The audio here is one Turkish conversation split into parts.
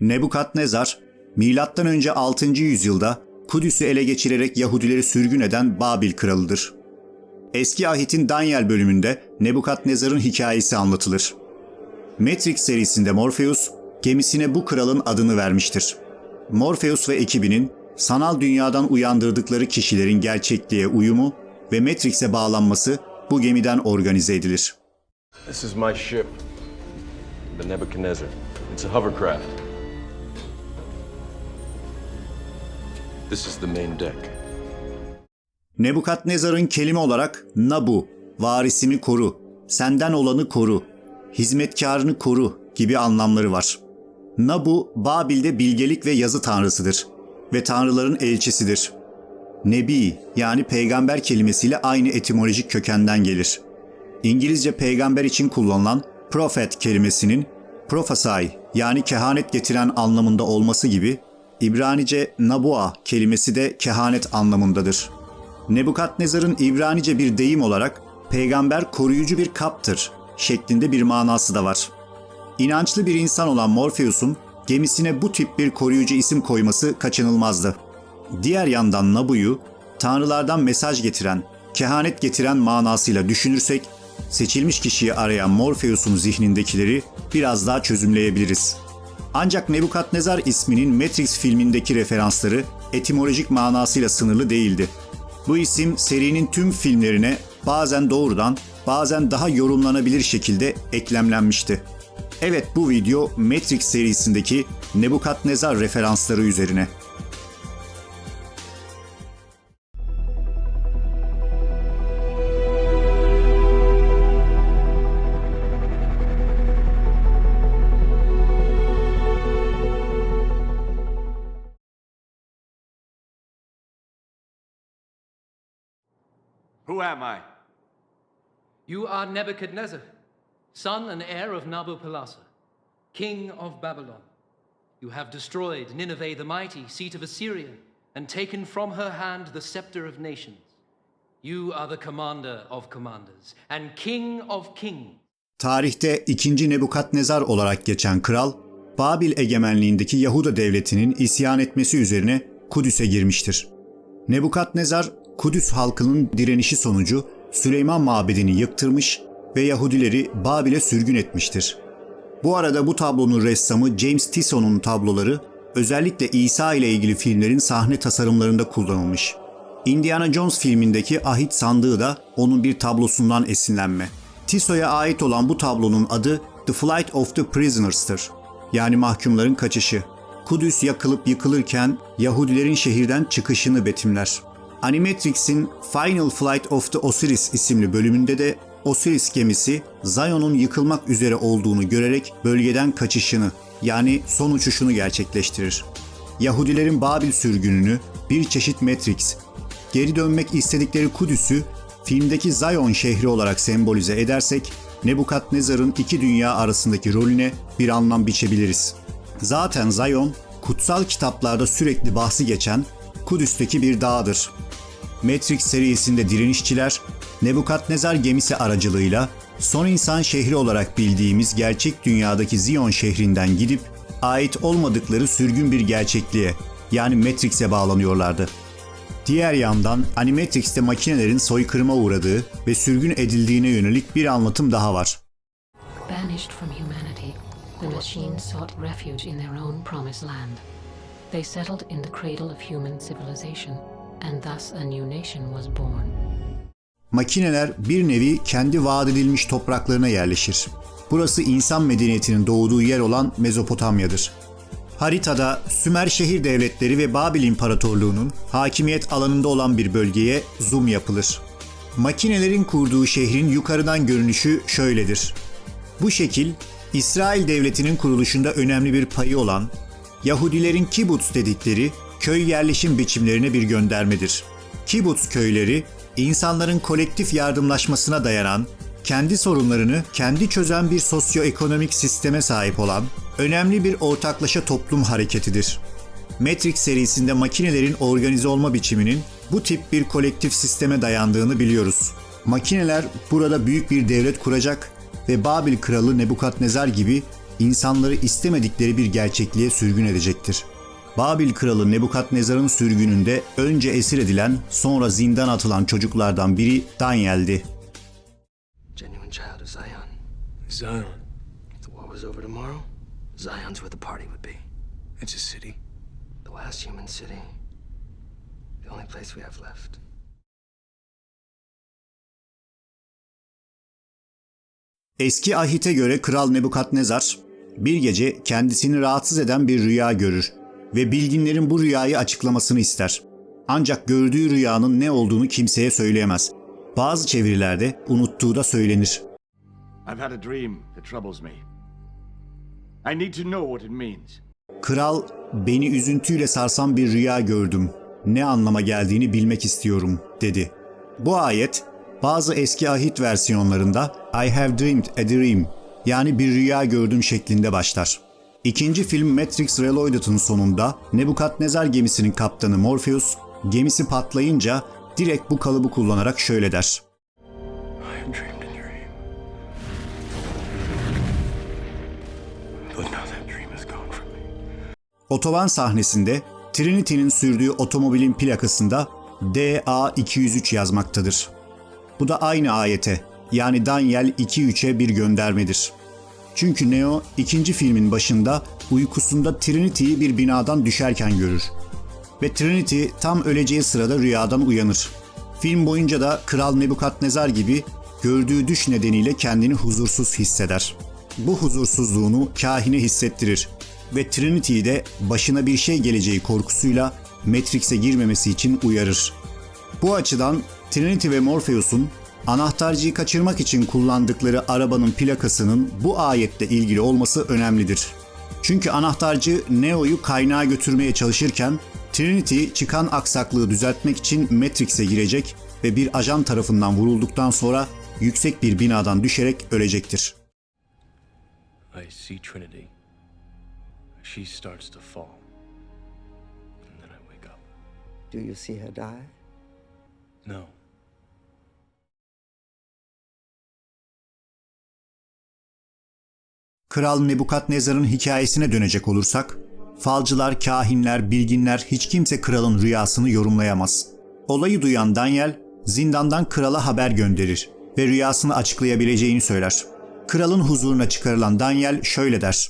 Nebukadnezar, M.Ö. 6. yüzyılda Kudüs'ü ele geçirerek Yahudileri sürgün eden Babil kralıdır. Eski Ahit'in Daniel bölümünde Nebukadnezar'ın hikayesi anlatılır. Matrix serisinde Morpheus, gemisine bu kralın adını vermiştir. Morpheus ve ekibinin sanal dünyadan uyandırdıkları kişilerin gerçekliğe uyumu ve Matrix'e bağlanması bu gemiden organize edilir. This is my ship, the Nebuchadnezzar. It's a hovercraft. This is the main deck. Nebukadnezar'ın kelime olarak Nabu, varisimi koru, senden olanı koru, hizmetkarını koru gibi anlamları var. Nabu, Babil'de bilgelik ve yazı tanrısıdır ve tanrıların elçisidir. Nebi yani peygamber kelimesiyle aynı etimolojik kökenden gelir. İngilizce peygamber için kullanılan prophet kelimesinin prophesy yani kehanet getiren anlamında olması gibi İbranice nabua kelimesi de kehanet anlamındadır. Nebukadnezar'ın İbranice bir deyim olarak peygamber koruyucu bir kaptır şeklinde bir manası da var. İnançlı bir insan olan Morpheus'un gemisine bu tip bir koruyucu isim koyması kaçınılmazdı. Diğer yandan Nabu'yu tanrılardan mesaj getiren, kehanet getiren manasıyla düşünürsek seçilmiş kişiyi arayan Morpheus'un zihnindekileri biraz daha çözümleyebiliriz. Ancak Nebukadnezar isminin Matrix filmindeki referansları etimolojik manasıyla sınırlı değildi. Bu isim serinin tüm filmlerine bazen doğrudan, bazen daha yorumlanabilir şekilde eklemlenmişti. Evet bu video Matrix serisindeki Nebukadnezar referansları üzerine. Am I? You are Nebuchadnezzar, son and heir of Nabopolassar, king of Babylon. You have destroyed Nineveh the mighty, seat of Assyria, and taken from her hand the scepter of nations. You are the commander of commanders and king of kings. Tarihte 2. Nebukadnezar olarak geçen kral, Babil egemenliğindeki Yahuda devletinin isyan etmesi üzerine Kudüs'e girmiştir. Nebukadnezar, Kudüs halkının direnişi sonucu Süleyman Mabedi'ni yıktırmış ve Yahudileri Babil'e sürgün etmiştir. Bu arada bu tablonun ressamı James Tissot'un tabloları özellikle İsa ile ilgili filmlerin sahne tasarımlarında kullanılmış. Indiana Jones filmindeki ahit sandığı da onun bir tablosundan esinlenme. Tissot'a ait olan bu tablonun adı The Flight of the Prisoners'tır. Yani mahkumların kaçışı. Kudüs yakılıp yıkılırken Yahudilerin şehirden çıkışını betimler. Animatrix'in Final Flight of the Osiris isimli bölümünde de Osiris gemisi Zion'un yıkılmak üzere olduğunu görerek bölgeden kaçışını yani son uçuşunu gerçekleştirir. Yahudilerin Babil sürgününü bir çeşit Matrix, geri dönmek istedikleri Kudüs'ü filmdeki Zion şehri olarak sembolize edersek Nebukadnezar'ın iki dünya arasındaki rolüne bir anlam biçebiliriz. Zaten Zion, kutsal kitaplarda sürekli bahsi geçen Kudüs'teki bir dağdır. Matrix serisinde direnişçiler Nebukadnezar gemisi aracılığıyla son insan şehri olarak bildiğimiz gerçek dünyadaki Zion şehrinden gidip ait olmadıkları sürgün bir gerçekliğe yani Matrix'e bağlanıyorlardı. Diğer yandan Animatrix'te makinelerin soykırıma uğradığı ve sürgün edildiğine yönelik bir anlatım daha var. Banished from humanity, the machines sought refuge in their own promised land. They settled in the cradle of human civilization, and thus a new nation was born. Makineler bir nevi kendi vaat edilmiş topraklarına yerleşir. Burası insan medeniyetinin doğduğu yer olan Mezopotamya'dır. Haritada Sümer şehir devletleri ve Babil İmparatorluğu'nun hakimiyet alanında olan bir bölgeye zoom yapılır. Makinelerin kurduğu şehrin yukarıdan görünüşü şöyledir. Bu şekil İsrail devletinin kuruluşunda önemli bir payı olan Yahudilerin kibbutz dedikleri köy yerleşim biçimlerine bir göndermedir. Kibbutz köyleri insanların kolektif yardımlaşmasına dayanan, kendi sorunlarını kendi çözen bir sosyoekonomik sisteme sahip olan önemli bir ortaklaşa toplum hareketidir. Matrix serisinde makinelerin organize olma biçiminin bu tip bir kolektif sisteme dayandığını biliyoruz. Makineler burada büyük bir devlet kuracak ve Babil kralı Nebukadnezar gibi insanları istemedikleri bir gerçekliğe sürgün edecektir. Babil kralı Nebukadnezar'ın sürgününde önce esir edilen, sonra zindan atılan çocuklardan biri Daniel'di. Genuine child of Zion. Zion. If the war was over tomorrow, Zion's where the party would be. It's a city. The last human city. The only place we have left. Eski ahite göre Kral Nebukadnezar bir gece kendisini rahatsız eden bir rüya görür ve bilginlerin bu rüyayı açıklamasını ister. Ancak gördüğü rüyanın ne olduğunu kimseye söyleyemez. Bazı çevirilerde unuttuğu da söylenir. I've had a dream that troubles me. I need to know what it means. Kral, beni üzüntüyle sarsan bir rüya gördüm. Ne anlama geldiğini bilmek istiyorum, dedi. Bu ayet, bazı eski ahit versiyonlarında I have dreamed a dream, yani bir rüya gördüm şeklinde başlar. İkinci film Matrix Reloaded'ın sonunda Nebukadnezar gemisinin kaptanı Morpheus, gemisi patlayınca direkt bu kalıbı kullanarak şöyle der. Otoban sahnesinde Trinity'nin sürdüğü otomobilin plakasında DA203 yazmaktadır. Bu da aynı ayete yani Daniel 2.3'e bir göndermedir. Çünkü Neo ikinci filmin başında uykusunda Trinity'yi bir binadan düşerken görür. Ve Trinity tam öleceği sırada rüyadan uyanır. Film boyunca da Kral Nebukadnezar gibi gördüğü düş nedeniyle kendini huzursuz hisseder. Bu huzursuzluğunu kahine hissettirir ve Trinity'yi de başına bir şey geleceği korkusuyla Matrix'e girmemesi için uyarır. Bu açıdan Trinity ve Morpheus'un anahtarcıyı kaçırmak için kullandıkları arabanın plakasının bu ayetle ilgili olması önemlidir. Çünkü anahtarcı Neo'yu kaynağa götürmeye çalışırken Trinity çıkan aksaklığı düzeltmek için Matrix'e girecek ve bir ajan tarafından vurulduktan sonra yüksek bir binadan düşerek ölecektir. I see Trinity. She starts to fall. And then I wake up. Do you see her die? No. Kral Nebukadnezar'ın hikayesine dönecek olursak, falcılar, kahinler, bilginler hiç kimse kralın rüyasını yorumlayamaz. Olayı duyan Daniel, zindandan krala haber gönderir ve rüyasını açıklayabileceğini söyler. Kralın huzuruna çıkarılan Daniel şöyle der.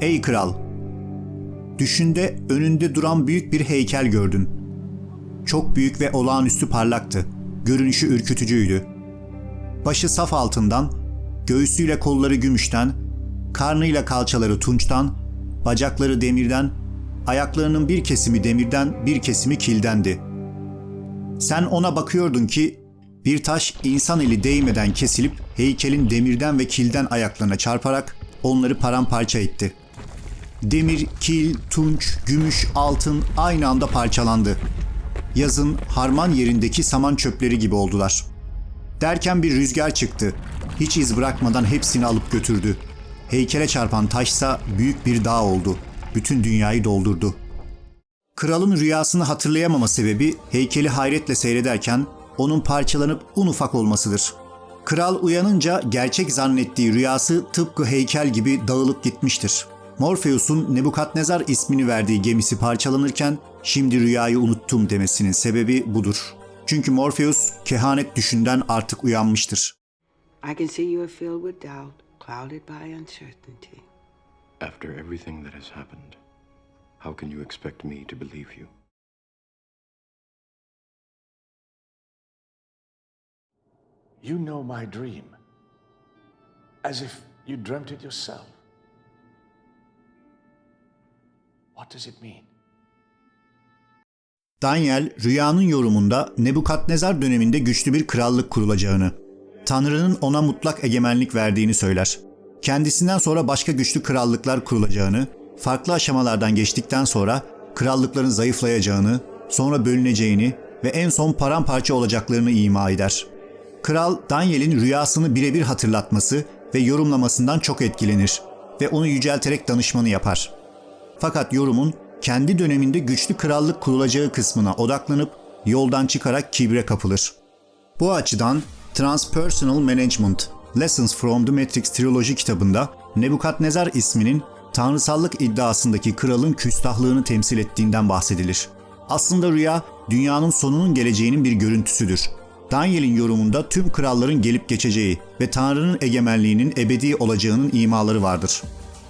Ey kral! Düşünde önünde duran büyük bir heykel gördün. Çok büyük ve olağanüstü parlaktı. Görünüşü ürkütücüydü. Başı saf altından, göğsüyle kolları gümüşten, karnıyla kalçaları tunçtan, bacakları demirden, ayaklarının bir kesimi demirden, bir kesimi kildendi. Sen ona bakıyordun ki bir taş insan eli değmeden kesilip heykelin demirden ve kilden ayaklarına çarparak onları paramparça etti. Demir, kil, tunç, gümüş, altın aynı anda parçalandı. Yazın harman yerindeki saman çöpleri gibi oldular.'' Derken bir rüzgar çıktı. Hiç iz bırakmadan hepsini alıp götürdü. Heykele çarpan taşsa büyük bir dağ oldu. Bütün dünyayı doldurdu. Kralın rüyasını hatırlayamama sebebi heykeli hayretle seyrederken onun parçalanıp un ufak olmasıdır. Kral uyanınca gerçek zannettiği rüyası tıpkı heykel gibi dağılıp gitmiştir. Morpheus'un Nebukadnezar ismini verdiği gemisi parçalanırken şimdi rüyayı unuttum demesinin sebebi budur. Çünkü Morpheus kehanet düşünden artık uyanmıştır. I can see you are filled with doubt, clouded by uncertainty. After everything that has happened, how can you expect me to believe you? You know my dream. As if you dreamt it yourself. What does it mean? Daniel rüyanın yorumunda Nebukadnezar döneminde güçlü bir krallık kurulacağını, Tanrı'nın ona mutlak egemenlik verdiğini söyler. Kendisinden sonra başka güçlü krallıklar kurulacağını, farklı aşamalardan geçtikten sonra krallıkların zayıflayacağını, sonra bölüneceğini ve en son paramparça olacaklarını ima eder. Kral Daniel'in rüyasını birebir hatırlatması ve yorumlamasından çok etkilenir ve onu yücelterek danışmanı yapar. Fakat yorumun kendi döneminde güçlü krallık kurulacağı kısmına odaklanıp yoldan çıkarak kibre kapılır. Bu açıdan Transpersonal Management Lessons from the Matrix Trilogy kitabında Nebukadnezar isminin tanrısallık iddiasındaki kralın küstahlığını temsil ettiğinden bahsedilir. Aslında rüya dünyanın sonunun geleceğinin bir görüntüsüdür. Daniel'in yorumunda tüm kralların gelip geçeceği ve Tanrı'nın egemenliğinin ebedi olacağının imaları vardır.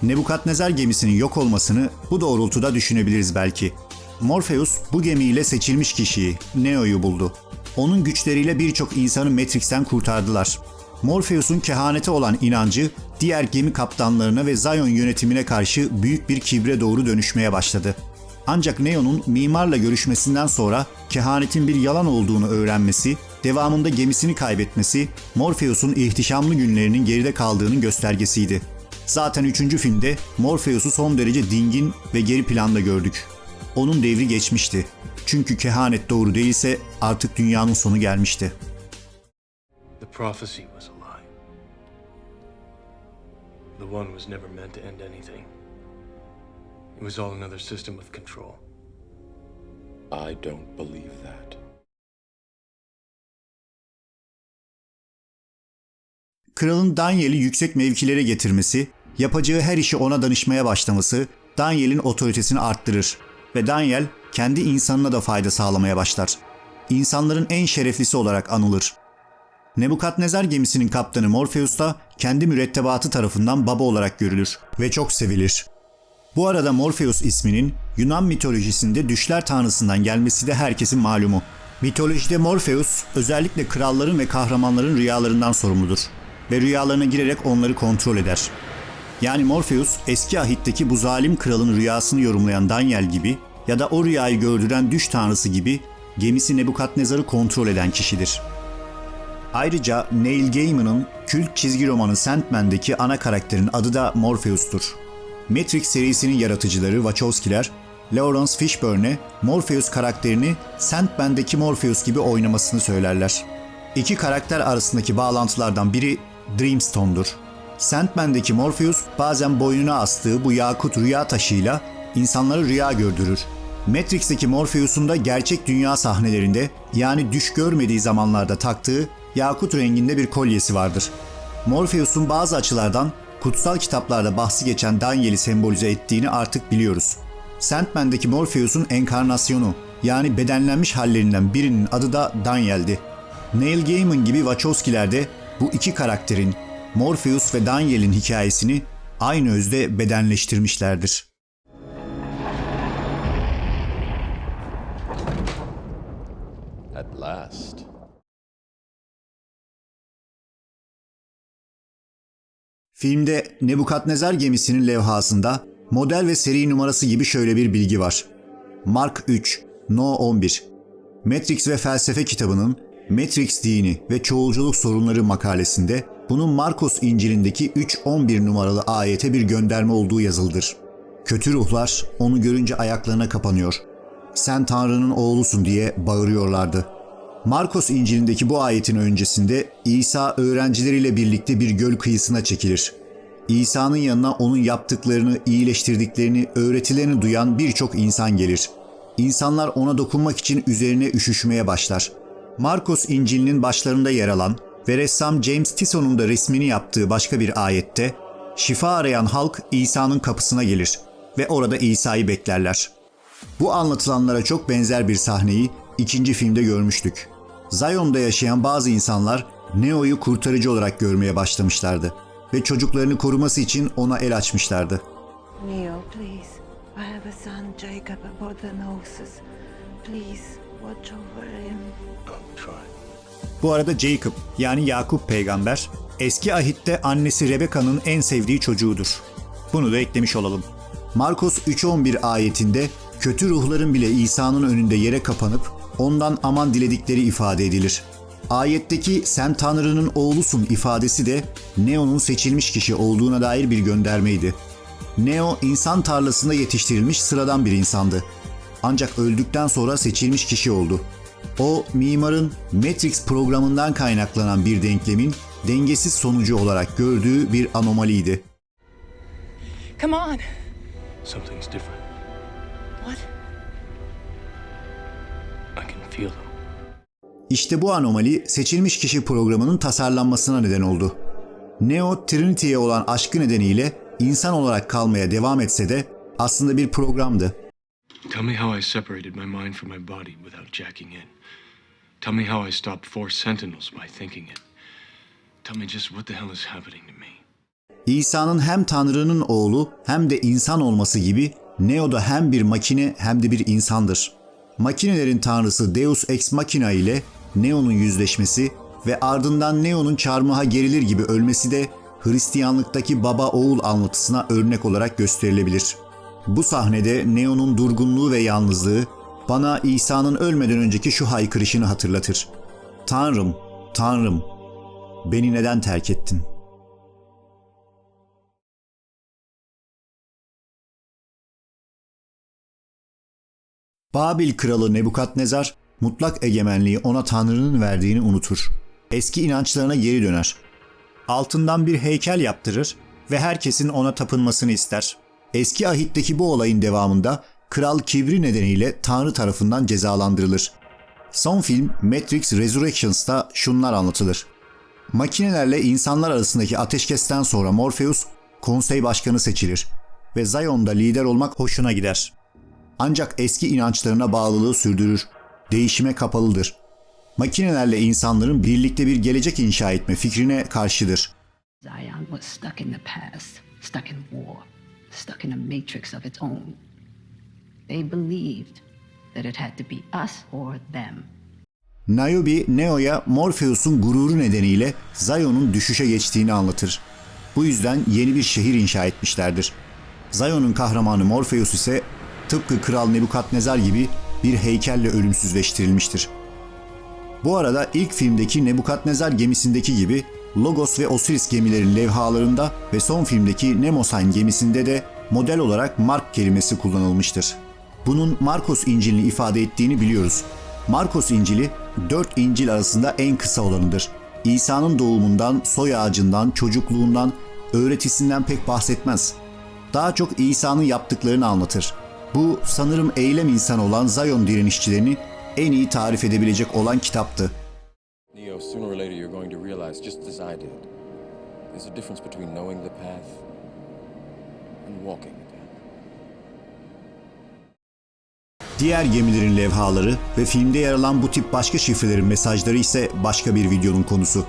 Nebukadnezar gemisinin yok olmasını bu doğrultuda düşünebiliriz belki. Morpheus bu gemiyle seçilmiş kişiyi, Neo'yu buldu. Onun güçleriyle birçok insanı Matrix'ten kurtardılar. Morpheus'un kehanete olan inancı diğer gemi kaptanlarına ve Zion yönetimine karşı büyük bir kibre doğru dönüşmeye başladı. Ancak Neo'nun mimarla görüşmesinden sonra kehanetin bir yalan olduğunu öğrenmesi, devamında gemisini kaybetmesi Morpheus'un ihtişamlı günlerinin geride kaldığının göstergesiydi. Zaten üçüncü filmde Morpheus'u son derece dingin ve geri planda gördük. Onun devri geçmişti. Çünkü kehanet doğru değilse artık dünyanın sonu gelmişti. The prophecy was a lie. The one was never meant to end anything. It was all another system of control. I don't believe that. Kralın Daniel'i yüksek mevkilere getirmesi, yapacağı her işi ona danışmaya başlaması Daniel'in otoritesini arttırır ve Daniel kendi insanına da fayda sağlamaya başlar. İnsanların en şereflisi olarak anılır. Nebukadnezar gemisinin kaptanı Morpheus da kendi mürettebatı tarafından baba olarak görülür ve çok sevilir. Bu arada Morpheus isminin Yunan mitolojisinde düşler tanrısından gelmesi de herkesin malumu. Mitolojide Morpheus özellikle kralların ve kahramanların rüyalarından sorumludur ve rüyalarına girerek onları kontrol eder. Yani Morpheus eski ahitteki bu zalim kralın rüyasını yorumlayan Daniel gibi ya da o rüyayı gördüren düş tanrısı gibi gemisi Nebukadnezar'ı kontrol eden kişidir. Ayrıca Neil Gaiman'ın kült çizgi romanı Sandman'deki ana karakterin adı da Morpheus'tur. Matrix serisinin yaratıcıları Wachowski'ler, Lawrence Fishburne'e Morpheus karakterini Sandman'deki Morpheus gibi oynamasını söylerler. İki karakter arasındaki bağlantılardan biri Dreamstone'dur. Sandman'deki Morpheus bazen boynuna astığı bu yakut rüya taşıyla insanlara rüya gördürür. Matrix'teki Morpheus'un da gerçek dünya sahnelerinde yani düş görmediği zamanlarda taktığı yakut renginde bir kolyesi vardır. Morpheus'un bazı açılardan kutsal kitaplarda bahsi geçen Daniel'i sembolize ettiğini artık biliyoruz. Sandman'deki Morpheus'un enkarnasyonu yani bedenlenmiş hallerinden birinin adı da Daniel'di. Neil Gaiman gibi Wachowski'ler de bu iki karakterin Morpheus ve Daniel'in hikayesini aynı özde bedenleştirmişlerdir. At last. Filmde Nebukadnezar gemisinin levhasında model ve seri numarası gibi şöyle bir bilgi var. Mark 3, No 11. Matrix ve Felsefe kitabının Matrix Dini ve Çoğulculuk Sorunları makalesinde bunun Markos İncil'indeki 3.11 numaralı ayete bir gönderme olduğu yazıldır. Kötü ruhlar onu görünce ayaklarına kapanıyor. Sen Tanrı'nın oğlusun diye bağırıyorlardı. Markos İncil'indeki bu ayetin öncesinde İsa öğrencileriyle birlikte bir göl kıyısına çekilir. İsa'nın yanına onun yaptıklarını, iyileştirdiklerini, öğretilerini duyan birçok insan gelir. İnsanlar ona dokunmak için üzerine üşüşmeye başlar. Markos İncil'inin başlarında yer alan ve ressam James Tissot'un da resmini yaptığı başka bir ayette şifa arayan halk İsa'nın kapısına gelir ve orada İsa'yı beklerler. Bu anlatılanlara çok benzer bir sahneyi ikinci filmde görmüştük. Zion'da yaşayan bazı insanlar Neo'yu kurtarıcı olarak görmeye başlamışlardı ve çocuklarını koruması için ona el açmışlardı. Neo, please. I have a son, Jacob, aboard the Gnosis. Please, watch over him. I'll try. Bu arada Jacob yani Yakup peygamber eski ahitte annesi Rebecca'nın en sevdiği çocuğudur. Bunu da eklemiş olalım. Markos 3.11 ayetinde kötü ruhların bile İsa'nın önünde yere kapanıp ondan aman diledikleri ifade edilir. Ayetteki sen Tanrı'nın oğlusun ifadesi de Neo'nun seçilmiş kişi olduğuna dair bir göndermeydi. Neo insan tarlasında yetiştirilmiş sıradan bir insandı. Ancak öldükten sonra seçilmiş kişi oldu. O mimarın Matrix programından kaynaklanan bir denklemin dengesiz sonucu olarak gördüğü bir anomaliydi. Come on. Something's different. What? I can feel them. İşte bu anomali seçilmiş kişi programının tasarlanmasına neden oldu. Neo Trinity'ye olan aşkı nedeniyle insan olarak kalmaya devam etse de aslında bir programdı. Tell me how I separated my mind from my body without jacking in. Tell me how I stopped four sentinels by thinking it. Tell me just what the hell is happening to me. İsa'nın hem Tanrı'nın oğlu hem de insan olması gibi Neo da hem bir makine hem de bir insandır. Makinelerin tanrısı Deus Ex Machina ile Neo'nun yüzleşmesi ve ardından Neo'nun çarmıha gerilir gibi ölmesi de Hristiyanlıktaki baba oğul anlatısına örnek olarak gösterilebilir. Bu sahnede Neo'nun durgunluğu ve yalnızlığı bana İsa'nın ölmeden önceki şu haykırışını hatırlatır. Tanrım, Tanrım, beni neden terk ettin?'' Babil kralı Nebukadnezar mutlak egemenliği ona Tanrı'nın verdiğini unutur. Eski inançlarına geri döner. Altından bir heykel yaptırır ve herkesin ona tapınmasını ister. Eski ahitteki bu olayın devamında kral kibri nedeniyle Tanrı tarafından cezalandırılır. Son film Matrix Resurrections'ta şunlar anlatılır. Makinelerle insanlar arasındaki ateşkesten sonra Morpheus konsey başkanı seçilir ve Zion'da lider olmak hoşuna gider. Ancak eski inançlarına bağlılığı sürdürür. Değişime kapalıdır. Makinelerle insanların birlikte bir gelecek inşa etme fikrine karşıdır. Zion was stuck in the past, stuck in war, stuck in a matrix of its own. They believed that it had to be us or them. Niobe, Neo'ya Morpheus'un gururu nedeniyle Zion'un düşüşe geçtiğini anlatır. Bu yüzden yeni bir şehir inşa etmişlerdir. Zion'un kahramanı Morpheus ise tıpkı Kral Nebukadnezar gibi bir heykelle ölümsüzleştirilmiştir. Bu arada ilk filmdeki Nebukadnezar gemisindeki gibi Logos ve Osiris gemilerin levhalarında ve son filmdeki Nemosan gemisinde de model olarak Mark kelimesi kullanılmıştır. Bunun Markos İncil'ini ifade ettiğini biliyoruz. Markos İncil'i dört İncil arasında en kısa olanıdır. İsa'nın doğumundan, soy ağacından, çocukluğundan, öğretisinden pek bahsetmez. Daha çok İsa'nın yaptıklarını anlatır. Bu sanırım eylem insanı olan Zion direnişçilerini en iyi tarif edebilecek olan kitaptı. Neo, sooner or later you're going to realize, just as I did, there's a difference between knowing the path and walking. Diğer gemilerin levhaları ve filmde yer alan bu tip başka şifrelerin mesajları ise başka bir videonun konusu.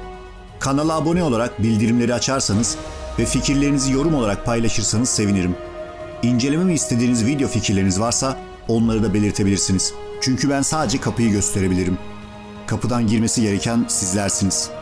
Kanala abone olarak bildirimleri açarsanız ve fikirlerinizi yorum olarak paylaşırsanız sevinirim. İncelememi istediğiniz video fikirleriniz varsa onları da belirtebilirsiniz. Çünkü ben sadece kapıyı gösterebilirim. Kapıdan girmesi gereken sizlersiniz.''